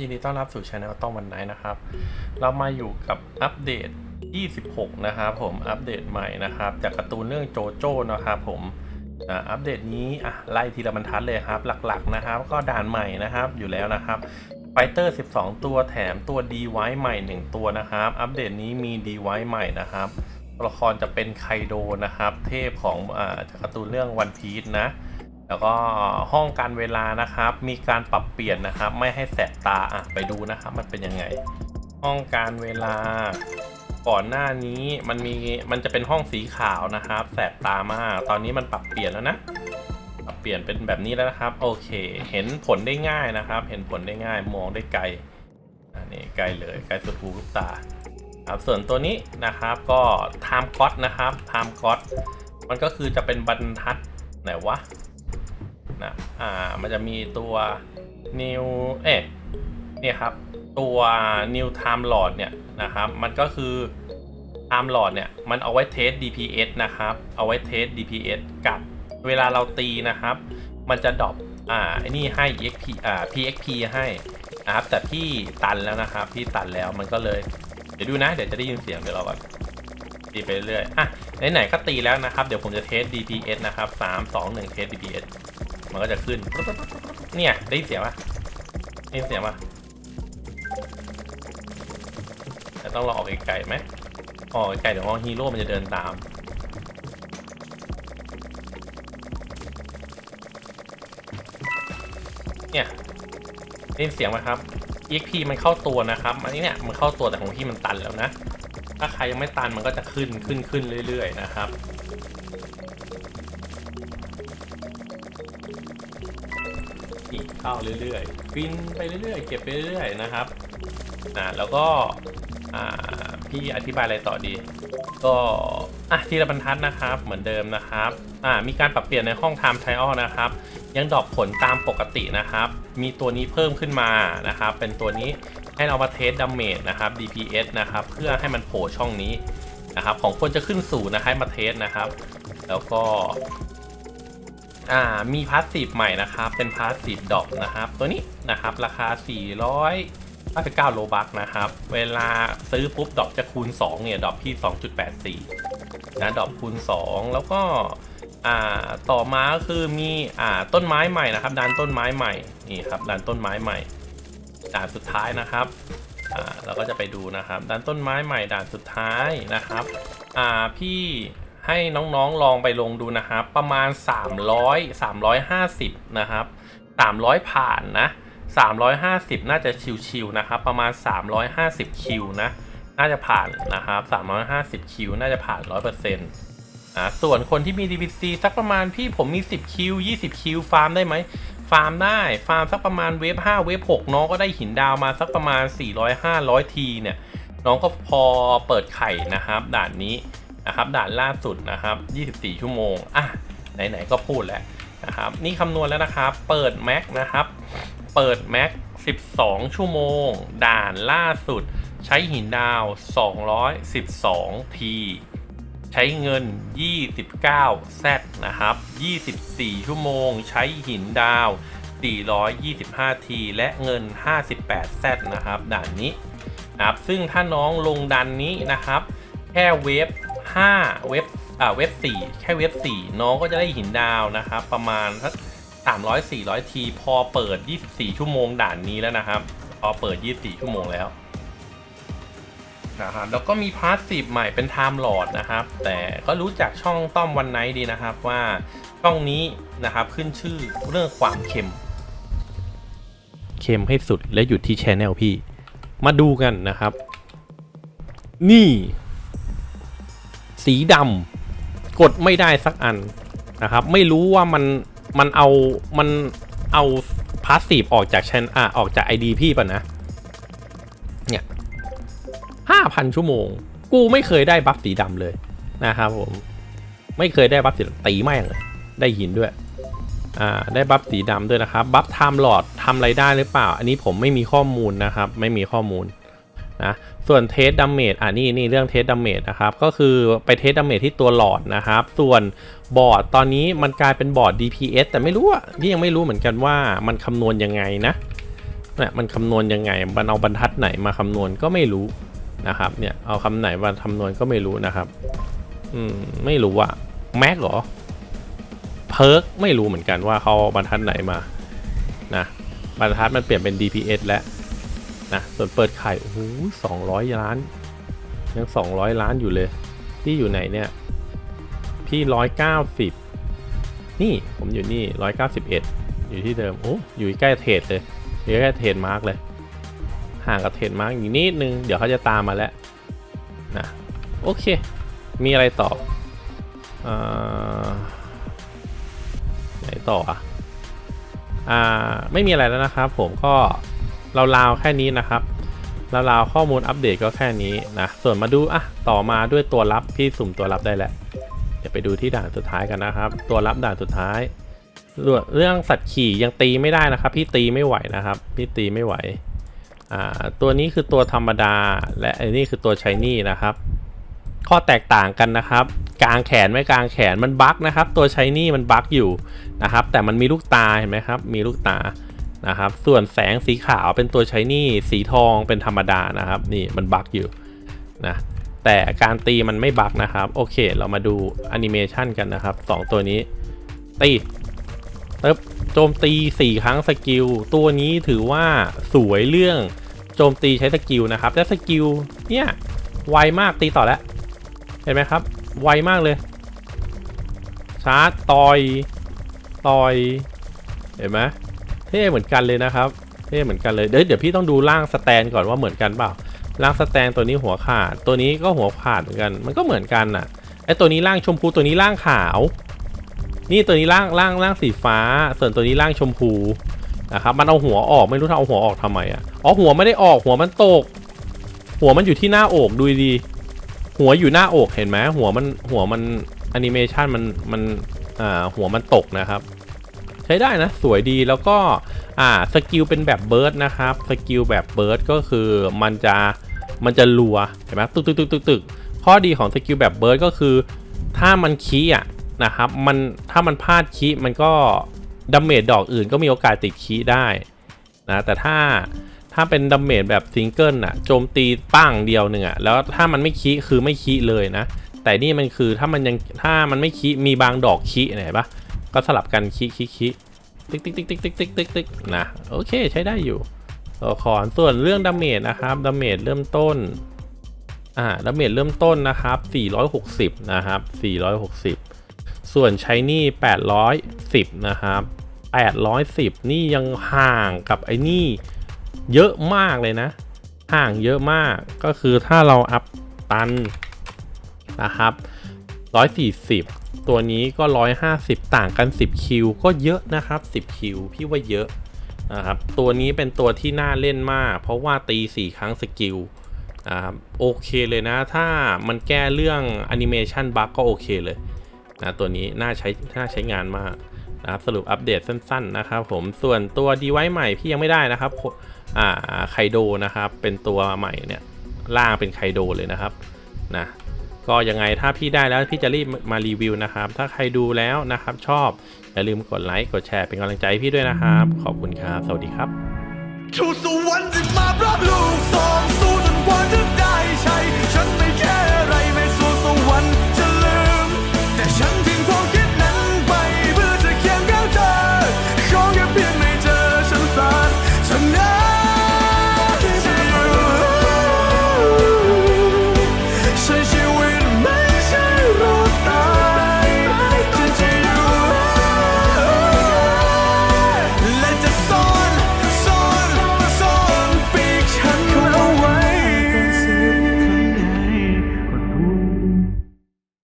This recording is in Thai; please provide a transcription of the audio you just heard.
ยินดีต้อนรับสู่ช anel ต้องวันไหนนะครับ เรามาอยู่กับอัปเดต 26 นะครับผมอัปเดตใหม่นะครับ จากการ์ตูนเรื่องโจโจ้นะครับผมอัปเดตนี้อะไล่ทีละบรรทัดเลยครับ หลักๆนะครับ ก็ด่านใหม่นะครับอยู่แล้วนะครับไฟเตอร์ 12 ตัวแถมตัวดีไว้ใหม่ 1 ตัวนะครับ อัปเดตนี้มีดีไว้ใหม่นะครับตัวละครจะเป็นไคโดนะครับ เทพของอ่าจากการ์ตูนเรื่องวันพีชนะ แล้วก็ห้องการเวลานะครับ มีการปรับเปลี่ยนนะครับ ไม่ให้แสบตาอะไปดูนะครับ มันเป็นยังไง ห้องการเวลา ก่อนหน้านี้มันมีมันจะเป็นห้องสีขาวนะครับ แสบตามาก ตอนนี้มันปรับเปลี่ยนแล้วนะปรับเปลี่ยนเป็นแบบนี้แล้วนะครับ โอเค เห็นผลได้ง่ายนะครับ เห็นผลได้ง่ายมองได้ไกลอันนี้ไกลเลยไกลสุดหูลูกตาครับส่วนตัวนี้นะครับก็ time god นะครับ time god มันก็คือจะเป็นบรรทัดไหนวะ นะอ่ามันจะมีตัว new เอ๊ะเนี่ยครับ ตัว new time lord เนี่ยนะครับ มันก็คือ time lord เนี่ย มันเอาไว้เทส DPS นะครับ เอาไว้เทส DPS กับเวลาเราตีนะครับ มันจะดรอปอ่าไอ้นี่ให้ EXP อ่า PXP ให้นะครับ แต่พี่ตันแล้วนะครับ พี่ตันแล้วมันก็เลย เดี๋ยวดูนะ เดี๋ยวจะได้ยินเสียงเดี๋ยวเราก่อนตีไปเรื่อยๆอะไหนๆก็ตีแล้วนะครับ เดี๋ยวผมจะเทส DPS นะครับ 3 2 1 เทส DPS มันก็จะขึ้น เนี่ยได้ยินเสียงปะได้ยินเสียงปะแต่ต้องรอออกไกลๆไหมออกไกลเดี๋ยวฮีโร่มันจะเดินตามเนี่ยได้ยินเสียงไหมครับ EXP มันเข้าตัวนะครับ อันนี้เนี่ยมันเข้าตัวแต่ของพี่มันตันแล้วนะ ถ้าใครยังไม่ตันมันก็จะขึ้นขึ้นขึ้นเรื่อย ๆ นะครับ กเข้าเรื่อยๆฟินไปเรื่อยๆ เก็บไปเรื่อยๆ นะครับอ่าแล้วก็พี่อธิบายอะไรต่อดี ก็อะทีละบรรทัดนะครับ เหมือนเดิมนะครับอ่ามีการปรับเปลี่ยนในห้อง Time Trial นะครับ ยังดอปผลตามปกตินะครับ มีตัวนี้เพิ่มขึ้นมานะครับ เป็นตัวนี้ให้เรามาเทสดาเมจนะครับ DPS นะครับ เพื่อให้มันโผล่ช่องนี้นะครับ ของคนจะขึ้นสู่นะให้มาเทสนะครับ แล้วก็ อ่ามีพาสซีฟใหม่นะครับ เป็นพาสซีฟดอกนะครับ ตัวนี้นะครับราคา 499โลบักนะครับ เวลาซื้อปุ๊บดอกจะคูณ 2 เนี่ยดอกที่ 2.84 นะดอกคูณ 2 แล้วก็ต่อมาก็คือมีอ่าต้นไม้ใหม่นะครับด่านต้นไม้ใหม่นี่ครับด่านต้นไม้ใหม่ ด่านสุดท้ายนะครับอ่าเราก็จะไปดูนะครับด่านต้นไม้ใหม่ด่านสุดท้ายนะครับอ่าพี่ ให้น้องๆลองไปลงดูนะครับ ประมาณ 300 350 นะครับ 300 ผ่านนะ 350 น่าจะชิวๆนะครับ ประมาณ 350 คิวนะ น่าจะผ่านนะครับ 350 คิว น่าจะผ่าน 100%อ่าส่วนคนที่มี DPC สักประมาณพี่ผมมี 10 คิว 20 คิว ฟาร์มได้ไหม ฟาร์มได้ ฟาร์มสักประมาณเวฟ5เวฟ6น้องก็ได้หินดาวมาสักประมาณ 400-500 ทีเนี่ย น้องก็พอเปิดไข่นะครับ ด่านนี้ นะครับด่านล่าสุดนะครับ 24 ชั่วโมง อะ ไหน ๆ ก็พูดแล้วนะครับ นี่คำนวณแล้วนะครับ เปิดแม็กนะครับ เปิดแม็ก12 ชั่วโมง ด่านล่าสุด ใช้หินดาว 212 ที ใช้เงิน 29 Z นะครับ 24 ชั่วโมง ใช้หินดาว 425 ที และเงิน 58 Z นะครับ ด่านนี้นะครับ ซึ่งถ้าน้องลงดันนี้นะครับ แค่เวฟ 5 เวฟอ่าเวฟ4แค่เวฟ4น้องก็จะได้หินดาวนะครับ ประมาณสัก300 400 ที พอเปิด 24 ชั่วโมงด่านนี้แล้วนะครับ พอเปิด 24 ชั่วโมงแล้วนะครับแล้วก็มีพาสซีฟใหม่เป็น Time Lord นะครับ แต่ก็รู้จักช่องต้อมวันไนดีนะครับว่าช่องนี้นะครับขึ้นชื่อเรื่องความเค็ม เค็มให้สุดและหยุดที่ชแนลพี่ มาดูกันนะครับ นี่ สีดำกดไม่ได้สักอันนะครับ ไม่รู้ว่ามันมันเอามันเอาพาสซีฟออกจากชนอะออกจาก ID พี่ป่ะนะ เนี่ยห้าพันชั่วโมง กูไม่เคยได้บัฟสีดำเลยนะครับผม ไม่เคยได้บัฟสีตีแม่งเลยได้หินด้วยอ่าได้บัฟสีดำด้วยนะครับ บัฟไทม์หลอดทำอะไรได้หรือเปล่า อันนี้ผมไม่มีข้อมูลนะครับ ไม่มีข้อมูล นะส่วนเทสดัมเมจอ่านี่นี่เรื่องเทสดัมเมจนะครับ ก็คือไปเทสดัมเมจที่ตัวหลอดนะครับ ส่วนบอร์ดตอนนี้มันกลายเป็นบอร์ด DPS แต่ไม่รู้อะพี่ยังไม่รู้เหมือนกันว่ามันคำนวณยังไงนะเนี่ยมันคำนวณยังไงมันเอาบรรทัดไหนมาคำนวณก็ไม่รู้นะครับ เนี่ยเอาคำไหนมาคำนวณก็ไม่รู้นะครับ อืมไม่รู้อะแม็กหรอเพิร์กไม่รู้เหมือนกันว่าเขาบรรทัดไหนมานะบรรทัดมันเปลี่ยนเป็น DPS แล้ว นะส่วนเปิดไข่โอ้โหสองร้อยล้าน ยังสองร้อยล้านอยู่เลย พี่อยู่ไหนเนี่ย พี่ร้อยเก้าสิบนี่ผมอยู่นี่ร้อยเก้าสิบเอ็ดอยู่ที่เดิมโอ้อยู่ใกล้เทรดเลยอยู่ใกล้เทรดมาร์กเลย ห่างกับเทรดมาร์กอีกนิดนึง เดี๋ยวเขาจะตามมาแล้วนะโอเค มีอะไรต่ออไหนต่ออะอ่า ไม่มีอะไรแล้วนะครับผมก็ ราวๆแค่นี้นะครับราวๆข้อมูลอัปเดตก็แค่นี้นะส่วนมาดูอะต่อมาด้วยตัวรับพี่สุ่มตัวรับได้แล้วเดี๋ยวไปดูที่ด่านสุดท้ายกันนะครับ ตัวรับด่านสุดท้ายเรื่องสัตว์ขี่ยังตีไม่ได้นะครับ พี่ตีไม่ไหวนะครับ พี่ตีไม่ไหวอ่าตัวนี้คือตัวธรรมดาและอันนี้คือตัวชายนี่นะครับ ข้อแตกต่างกันนะครับ กลางแขนไม่กลางแขนมันบั๊กนะครับ ตัวชายนี่มันบั๊กอยู่นะครับ แต่มันมีลูกตาเห็นไหมครับ มีลูกตา นะครับ ส่วนแสงสีขาวเป็นตัวใชายนี่สีทองเป็นธรรมดานะครับ นี่มันบั๊กอยู่นะแต่การตีมันไม่บักนะครับ โอเค เรามาดูแอนิเมชันกันนะครับ 2 ตัวนี้ตีเติบโจมตี 4 ครั้งสกิล ตัวนี้ถือว่าสวยเรื่องโจมตีใช้สกิลนะครับ และสกิลเนี่ยไวมากตีต่อแล้ว เห็นไหมครับ ไวมากเลย ชาร์จต่อย ต่อย เห็นไหม เท่เหมือนกันเลยนะครับเท่เหมือนกันเลยเดี๋ยวเดี๋ยวพี่ต้องดูร่างสแตนก่อนว่าเหมือนกันเปล่าร่างสแตนตัวนี้หัวขาด ตัวนี้ก็หัวขาดเหมือนกันมันก็เหมือนกันน่ะไอตัวนี้ร่างชมพูตัวนี้ร่างขาว นี่ตัวนี้ร่างร่างร่างสีฟ้า ส่วนตัวนี้ร่างชมพูนะครับมันเอาหัวออกไม่รู้ถ้าเอาหัวออกทำไมอะอ๋อหัวไม่ได้ออกหัวมันตก หัวมันอยู่ที่หน้าอกดูดี หัวอยู่หน้าอกเห็นไหมหัวมันหัวมันแอนิเมชันมันมันอ่าหัวมันตกนะครับ ใช้ได้นะ สวยดีแล้วก็อ่าสกิลเป็นแบบเบิร์ดนะครับสกิลแบบเบิร์ดก็คือมันจะมันจะรัวเห็นไหมตึกตึกตึกตึกตึกข้อดีของสกิลแบบเบิร์ดก็คือ ถ้ามันคีอะนะครับมันถ้ามันพลาดคีมันก็ดาเมจดอกอื่นก็มีโอกาสติดคีได้นะแต่ถ้าถ้าเป็นดาเมจแบบซิงเกิลอะโจมตีปั้งเดียวหนึ่งอะแล้วถ้ามันไม่คีคือไม่คีเลยนะ แต่นี่มันคือถ้ามันยังถ้ามันไม่คีมีบางดอกคีเห็นปะ ก็สลับกันคีคีคีติ๊กติ๊กติ๊กติ๊กติ๊กติ๊กติ๊กติ๊กนะโอเคใช้ได้อยู่ตัวละครส่วนเรื่องดาเมจนะครับดาเมจเริ่มต้นอ่าดาเมจเริ่มต้นนะครับ 460 นะครับ 460 ส่วนใช้นี่ 810 นะครับ 810 นี่ยังห่างกับไอ้นี่เยอะมากเลยนะ ห่างเยอะมากก็คือถ้าเราอัพตันนะครับ 140 ตัวนี้ก็ 150 ต่างกัน 10 คิว ก็เยอะนะครับ 10 คิว พี่ว่าเยอะนะครับตัวนี้เป็นตัวที่น่าเล่นมาก เพราะว่าตี 4 ครั้งสกิลนะครับโอเคเลยนะ ถ้ามันแก้เรื่องแอนิเมชันบั๊กก็โอเคเลยนะตัวนี้น่าใช้น่าใช้งานมากนะครับสรุปอัปเดตสั้นๆนะครับผมส่วนตัวดีไว c e ใหม่พี่ยังไม่ได้นะครับอ่าไคโดนะครับเป็นตัวใหม่เนี่ยล่างเป็นไคโดเลยนะครับนะ ก็ยังไงถ้าพี่ได้แล้วพี่จะรีบมารีวิวนะครับ ถ้าใครดูแล้วนะครับ ชอบอย่าลืมกดไลค์กดแชร์เป็นกำลังใจพี่ด้วยนะครับ ขอบคุณครับ สวัสดีครับ